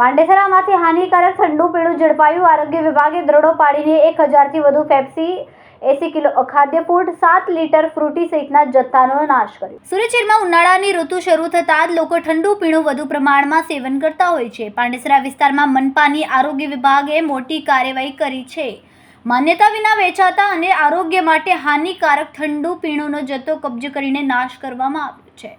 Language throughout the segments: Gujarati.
પાંડેસરામાંથી હાનિકારક ઠંડુ પીણું ઝડપાયું. આરોગ્ય વિભાગે દરોડો પાડીને એક હજારથી વધુ પેપ્સી, એસી કિલો અખાદ્ય ફૂડ, સાત લીટર ફ્રૂટી સહિતના જથ્થાનો નાશ કર્યો. સુરત ઉનાળાની ઋતુ શરૂ થતાં જ લોકો ઠંડુ પીણું વધુ પ્રમાણમાં સેવન કરતા હોય છે. પાંડેસરા વિસ્તારમાં મનપાની આરોગ્ય વિભાગે મોટી કાર્યવાહી કરી છે. માન્યતા વિના વેચાતા અને આરોગ્ય માટે હાનિકારક ઠંડુ પીણુંનો જથ્થો કબજે કરીને નાશ કરવામાં આવ્યો છે.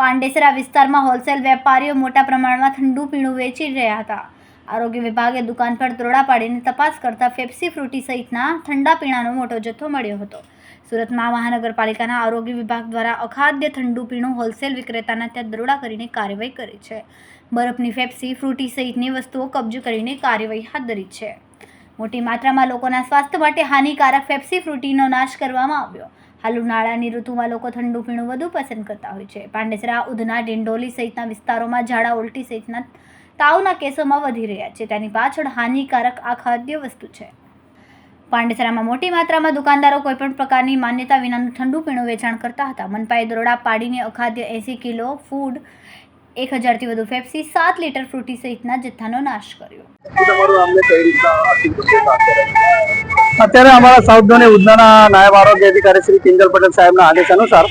પાંડેસરા વિસ્તારમાં હોલસેલ વેપારીઓ મોટા પ્રમાણમાં ઠંડુ પીણું વેચી રહ્યા હતા. આરોગ્ય વિભાગે દુકાન પર દરોડા પાડીને તપાસ કરતા ફેપ્સી ફ્રૂટી સહિતના ઠંડા પીણાનો મોટો જથ્થો મળ્યો હતો. સુરતમાં મહાનગરપાલિકાના આરોગ્ય વિભાગ દ્વારા અખાદ્ય ઠંડુ પીણું હોલસેલ વિક્રેતાના ત્યાં દરોડા કરીને કાર્યવાહી કરી છે. બરફની ફેપ્સી ફ્રૂટી સહિતની વસ્તુઓ કબજે કરીને કાર્યવાહી હાથ ધરી છે. મોટી માત્રામાં લોકોના સ્વાસ્થ્ય માટે હાનિકારક ફેપ્સી ફ્રૂટીનો નાશ કરવામાં આવ્યો. હાલ ઉનાળાની ઋતુમાં લોકો ઠંડુ પીણું વધુ પસંદ કરતા હોય છે. પાંડેસરા, ઉધના, ડિંડોલી સહિતના વિસ્તારોમાં ઝાડા ઉલટી સહિતના તાવના કેસોમાં વધી રહ્યા છે. તેની પાછળ હાનિકારક આ ખાદ્ય વસ્તુ છે. પાંડેસરામાં મોટી માત્રામાં દુકાનદારો કોઈપણ પ્રકારની માન્યતા વિનાનું ઠંડુ પીણું વેચાણ કરતા હતા. મનપાએ દરોડા પાડીને અખાદ્ય એંસી કિલો ફૂડ એક હજારથી વધુ ફેપ્સી સાત લીટર ફ્રૂટી સહિતના જથ્થાનો નાશ કર્યો. અત્યારે અમારા સાઉથ ઝોન ઉધનાના નાયબ આરોગ્ય અધિકારી શ્રી કિંજલ પટેલ સાહેબના આદેશ અનુસાર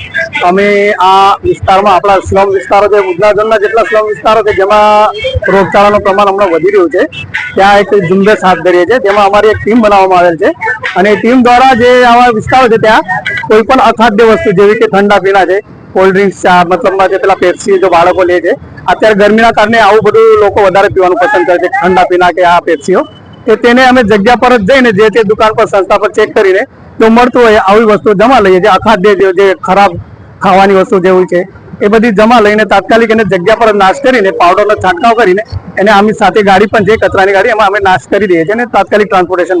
અમે આ વિસ્તારમાં આપણા સ્લમ વિસ્તારો છે ઉધના ઝોનના જેટલા સ્લમ વિસ્તારો છે જેમાં રોગચાળાનું પ્રમાણ હમણાં વધી રહ્યું છે ત્યાં એક ઝુંબેશ હાથ ધરીએ છીએ જેમાં અમારી એક ટીમ બનાવવામાં આવેલ છે. અને ટીમ દ્વારા જે આવા વિસ્તારો છે ત્યાં કોઈ પણ અખાદ્ય વસ્તુ જેવી કે ઠંડા પીણા છે કોલ્ડ ડ્રિંક્સ ચા મતલબમાં જે પેલા પેપ્સી જો બાળકો લે છે, અત્યારે ગરમીના કારણે આવું બધું લોકો વધારે પીવાનું પસંદ કરે છે, ઠંડા પીના કે આ પેપ્સીઓ તો તેને અમે જગ્યા પર જ જઈને જે તે દુકાન પર સંસ્થા પર ચેક કરીને જો મળતું હોય આવી વસ્તુ જમા લઈએ જે અખાદ્ય જે- જે ખરાબ ખાવાની વસ્તુ જેવું છે, એ બધી જમા લઈને તાત્કાલિક એને જગ્યા પર નાશ કરીને પાવડરનો છંટકાવ કરીને એને આમની સાથે ગાડી પણ જે કચરાની ગાડી એમાં અમે નાશ કરી દઈએ છીએ અને તાત્કાલિક ટ્રાન્સપોર્ટેશન